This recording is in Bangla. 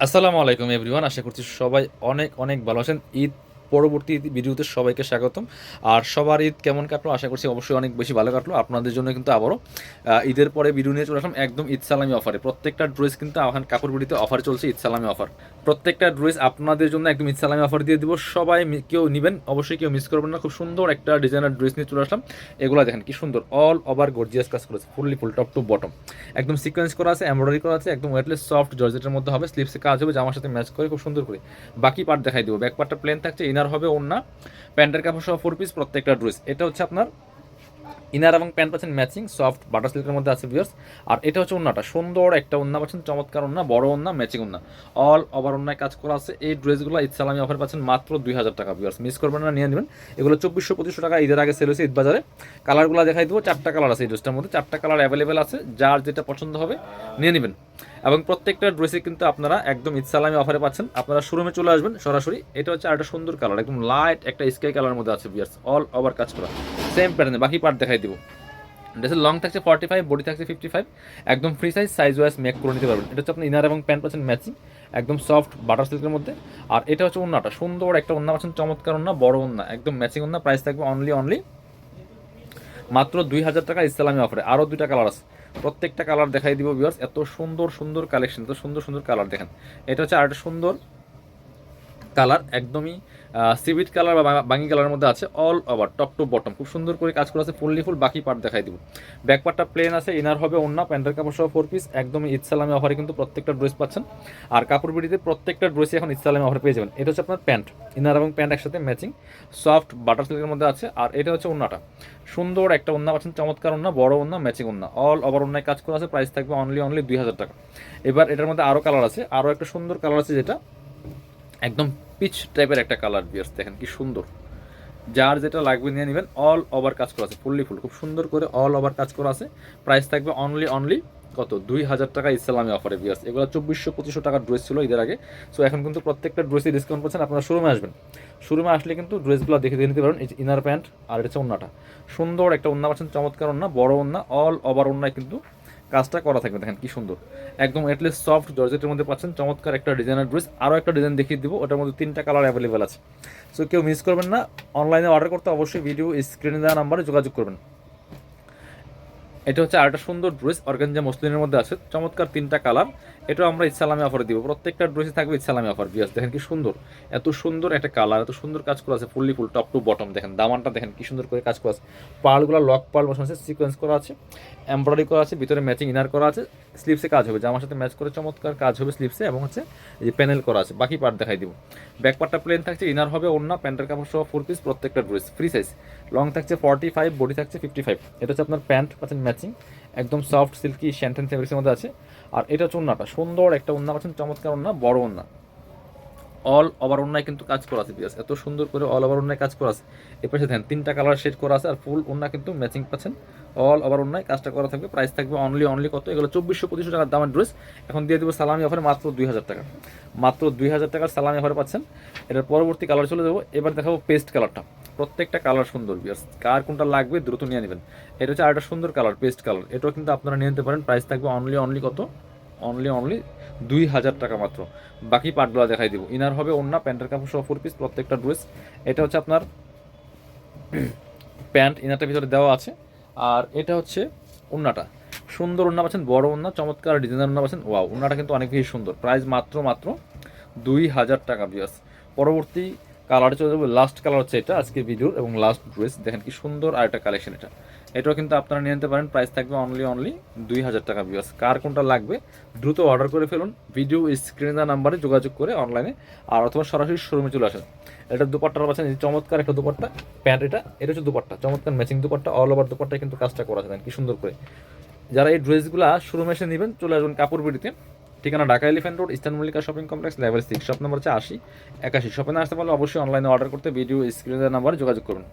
আসসালামু আলাইকুম এভরিওয়ান আশা করছি সবাই অনেক অনেক ভালো আছেন। ঈদ পরবর্তী ভিডিওতে সবাইকে স্বাগতম। আর সবার ঈদ কেমন কাটলো? আশা করছি অবশ্যই অনেক বেশি ভালো কাটলো। আপনাদের জন্য কিন্তু আবারও ঈদের পরে ভিডিও নিয়ে চলে আসলাম একদম ঈদ সালামি অফারে প্রত্যেকটা ড্রেস কিন্তু এখন কাপড় বিড়িতে অফার চলছে ঈদ সালামি অফার প্রত্যেকটা ড্রেস আপনাদের জন্য একদম ঈদ সালামি অফার দিয়ে দিব। সবাই কেউ নেবেন, অবশ্যই কেউ মিস করবেন না। খুব সুন্দর একটা ডিজাইনার ড্রেস নিয়ে চলে আসলাম। এগুলো দেখেন কি সুন্দর অল ওভার গর্জিয়াস কাজ করেছে। Fully full top to bottom একদম সিকোয়েন্স করা আছে এমব্রয়ডারি করা আছে, একদম ওয়েটলেস সফট জর্জেটের মধ্যে হবে। স্লিপসে কাজ হবে, জামার সাথে ম্যাচ করে, খুব সুন্দর করে। বাকি পার্ট দেখাই দেবো। ব্যাক পার্টটা প্লেন থাকছে ইনার হবে ওন্না প্যান্টের কাপড় সহ ফোর পিস প্রত্যেকটা ড্রেস এটা হচ্ছে আপনার ইনার এবং প্যান্ট পাচ্ছেন ম্যাচিং সফট বাটার সিল্কের মধ্যে আছে ভিউয়ার্স আর এটা হচ্ছে ওন্নাটা সুন্দর একটা ওন্না পাচ্ছেন, চমৎকার ওন্না বড় ওন্না ম্যাচিং ওন্না অল ওভার ওন্নায় কাজ করা আছে। এই ড্রেসগুলো সালামি অফার পাচ্ছেন মাত্র দুই হাজার টাকা ভিউয়ার্স মিস করবেন না, নিয়ে নেবেন। এগুলো চব্বিশশো, পঁচিশশো টাকা ঈদের আগে সেল হয়েছে ঈদ বাজারে। কালারগুলো দেখাই দেবো। চারটা কালার আছে এই ড্রেসটার মধ্যে। চারটা কালার অ্যাভেলেবেল আছে। যার যেটা পছন্দ হবে, নিয়ে নেবেন। এবং প্রত্যেকটা ড্রেসে কিন্তু আপনারা একদম ঈদ অফারে পাচ্ছেন। আপনারা শোরুমে চলে আসবেন, সরাসরি। এটা হচ্ছে একটা সুন্দর কালার একদম লাইট একটা স্কাই কালারের মধ্যে আছে বিয়ার্স অল ওভার কাজ করা। সেম প্যাটার্নে বাকি পার্ট দেখাই দিব। ড্রেসের লং থাকছে ফর্টি ফাইভ বডি থাকছে ফিফটি ফাইভ একদম free size size wise make করে নিতে পারবেন। এটা হচ্ছে আপনার ইনার এবং প্যান্ট পাচ্ছেন ম্যাচিং একদম সফট বাটার সিল্কের মধ্যে। আর এটা হচ্ছে ওন্নাটা, সুন্দর একটা ওন্না পাচ্ছেন, চমৎকার ওন্না, বড় ওন্না, একদম ম্যাচিং ওন্না প্রাইস থাকবে অনলি অনলি মাত্র দুই হাজার টাকা ইসলামী অফারে আরও দুইটা কালার আছে। প্রত্যেকটা কালার দেখাই দিব ভিউয়ার্স এত সুন্দর সুন্দর কালেকশন এত সুন্দর সুন্দর কালার দেখেন। এটা হচ্ছে আরেকটা সুন্দর কালার একদমই সিভিট কালার বা বা- বাঙ্গি কালারের মধ্যে আছে all over top to bottom খুব সুন্দর করে কাজ করা আছে ফুললি ফুল বাকি পার্ট দেখাই দিব। ব্যাক পার্টটা প্লেন আছে ইনার হবে অন্য প্যান্টের কাপড় সহ ফোর পিস একদমই ইসলামী অফারে কিন্তু প্রত্যেকটা ড্রেস পাচ্ছেন। আর কাপড় বিড়িতে প্রত্যেকটা ড্রেসই এখন ইসলামী অফার পেয়ে যাবেন। এটা হচ্ছে আপনার প্যান্ট ইনার এবং প্যান্ট একসাথে ম্যাচিং সফট বাটার সিল্কের মধ্যে আছে, আর এটা হচ্ছে ওন্নাটা সুন্দর একটা ওন্না পাচ্ছেন, চমৎকার ওন্না বড় ওন্না ম্যাচিং ওন্না অল ওভার ওন্নায় কাজ করা আছে প্রাইস থাকবে অনলি অনলি দুই হাজার টাকা। এবার এটার মধ্যে আরও কালার আছে আরও একটা সুন্দর কালার আছে যেটা একদম পিচ টাইপের একটা কালার বিয়ার্স দেখেন কি সুন্দর। যার যেটা লাগবে নিয়ে নেবেন অল ওভার কাজ করা আছে ফুললি ফুল খুব সুন্দর করে অল ওভার কাজ করা আছে। প্রাইস থাকবে অনলি অনলি কত? দুই হাজার টাকা ইসলামী অফারে বিয়ার্স এগুলো চব্বিশশো পঁচিশশো টাকার ড্রেস ছিল ঈদের আগে। সো এখন কিন্তু প্রত্যেকটা ড্রেসে ডিসকাউন্ট পাচ্ছেন, আপনারা শোরুমে আসবেন। শোরুমে আসলে কিন্তু ড্রেসগুলো দেখে দেখে নিতে পারেন, এই ইনার প্যান্ট আর এটা হচ্ছে ওন্নাটা। সুন্দর একটা ওন্না পাচ্ছেন, চমৎকার ওন্না, বড় ওন্না অল ওভার ওন্নায় কিন্তু কাজটা করা থাকবে। দেখেন কি সুন্দর। একদম এটলিস্ট সফট জর্জেটের মধ্যে পাচ্ছেন। চমৎকার একটা ডিজাইনার ড্রেস আরও একটা ডিজাইন দেখিয়ে দিব। ওটার মধ্যে তিনটা কালার অ্যাভেলেবেল আছে। সো কেউ মিস করবেন না। অনলাইনে অর্ডার করতে অবশ্যই ভিডিও স্ক্রিনে দেওয়া নাম্বারে যোগাযোগ করবেন। এটা হচ্ছে আরেকটা সুন্দর ড্রেস অর্গানজা মসলিনের মধ্যে আছে। চমৎকার তিনটা কালার এটাও আমরা ইসলামী অফারে দিব। প্রত্যেকটা ড্রেসে থাকবে ইসলামী অফার বিয়াস দেখেন কি সুন্দর। এত সুন্দর একটা কালার এত সুন্দর কাজ করা আছে fully full top to bottom দেখেন, দামানটা দেখেন কি সুন্দর করে কাজ করা আছে। পালগুলো লক পাল বসানো আছে সিকোয়েন্স করা আছে এমব্রয়ডারি করা আছে, ভিতরে ম্যাচিং ইনার করা আছে স্লিপসে কাজ হবে। জামার সাথে ম্যাচ করে চমৎকার কাজ হবে স্লিপসে এবং হচ্ছে যে প্যানেল করা আছে। বাকি পার্ট দেখাই দিব। ব্যাক পার্টটা প্লেন থাকছে ইনার হবে অন্য প্যান্টের কাপড় সহ ফোর পিস প্রত্যেকটা ড্রেস ফ্রি সাইজ লং থাকছে ফর্টি ফাইভ বডি থাকছে ফিফটি ফাইভ এটা হচ্ছে আপনার প্যান্ট, পাচ্ছেন ম্যাচিং একদম সফট সিল্কি শ্যান্টেন ফেব্রিক্সের মধ্যে আছে। আর এটা হচ্ছে ওন্নাটা সুন্দর একটা ওন্না পাচ্ছেন চমৎকার ওন্না বড় ওন্না অল ওভার অন্যায় কিন্তু কাজ করা আছে পিয়াস এত সুন্দর করে অল ওভার অন্যায় কাজ করা আছে। এর পাশে দেখেন, তিনটা কালার শেড করা আছে আর ফুল ওন্না কিন্তু ম্যাচিং পাচ্ছেন। অল ওভার অন্যায় কাজটা করা থাকবে প্রাইস থাকবে অনলি অনলি কত? এগুলো চব্বিশশো পঁচিশশো টাকার দামের ড্রেস এখন দিয়ে দেবো সালামি অফারে মাত্র দুই হাজার টাকা। মাত্র দুই হাজার টাকার সালামি অফারে পাচ্ছেন। এটার পরবর্তী কালার চলে যাব। এবার দেখাবো পেস্ট কালারটা প্রত্যেকটা কালার সুন্দর বিয়ার্স কার কোনটা লাগবে দ্রুত নিয়ে নেবেন। এটা হচ্ছে আরেকটা সুন্দর কালার পেস্ট কালার এটাও কিন্তু আপনারা নিয়ে নিতে পারেন। প্রাইস থাকবে অনলি অনলি কত? অনলি অনলি দুই হাজার টাকা মাত্র। বাকি পার্টগুলো দেখাই দিব। ইনার হবে অন্য প্যান্টের কাপড় সহ ফোর পিস প্রত্যেকটা ড্রেস এটা হচ্ছে আপনার প্যান্ট ইনারটার ভিতরে দেওয়া আছে। আর এটা হচ্ছে ওন্নাটা সুন্দর ওন্না পাচ্ছেন, বড় ওন্না চমৎকার ডিজাইনার ওন্না পাচ্ছেন। ওয়াও ওন্নাটা কিন্তু অনেক বেশি সুন্দর। প্রাইস মাত্র মাত্র দুই হাজার টাকা বিয়াস পরবর্তী কালার চলে যাবে। লাস্ট কালার হচ্ছে এটা আজকে ভিডিওর এবং লাস্ট ড্রেস দেখেন কি সুন্দর আর একটা কালেকশন এটা। এটাও কিন্তু আপনারা নিয়ে নিতে পারেন। প্রাইস থাকবে অনলি অনলি দুই হাজার টাকা বিয়াস কার কোনটা লাগবে, দ্রুত অর্ডার করে ফেলুন। ভিডিও স্ক্রিনে দেওয়া নাম্বারে যোগাযোগ করে অনলাইনে আর অথবা সরাসরি শোরুমে চলে আসেন। এটা দুপাট্টা পাচ্ছেন চমৎকার একটা দুপাট্টা। প্যান্ট এটা এটা হচ্ছে দুপাট্টা। চমৎকার ম্যাচিং দুপাট্টা অল ওভার দুপাট্টায় কিন্তু কাজটা করা আছে কি সুন্দর করে। যারা এই ড্রেসগুলো শোরুমে এসে নেবেন, চলে আসবেন কাপড় বিড়িতে ঠিকানা Dhaka elephant road eastern Mallika shopping complex level six shop number হচ্ছে আশি, একাশি। শপে না আসতে পারলে অবশ্যই অনলাইনে অর্ডার করতে ভিডিও স্ক্রিনের নাম্বারে যোগাযোগ করুন।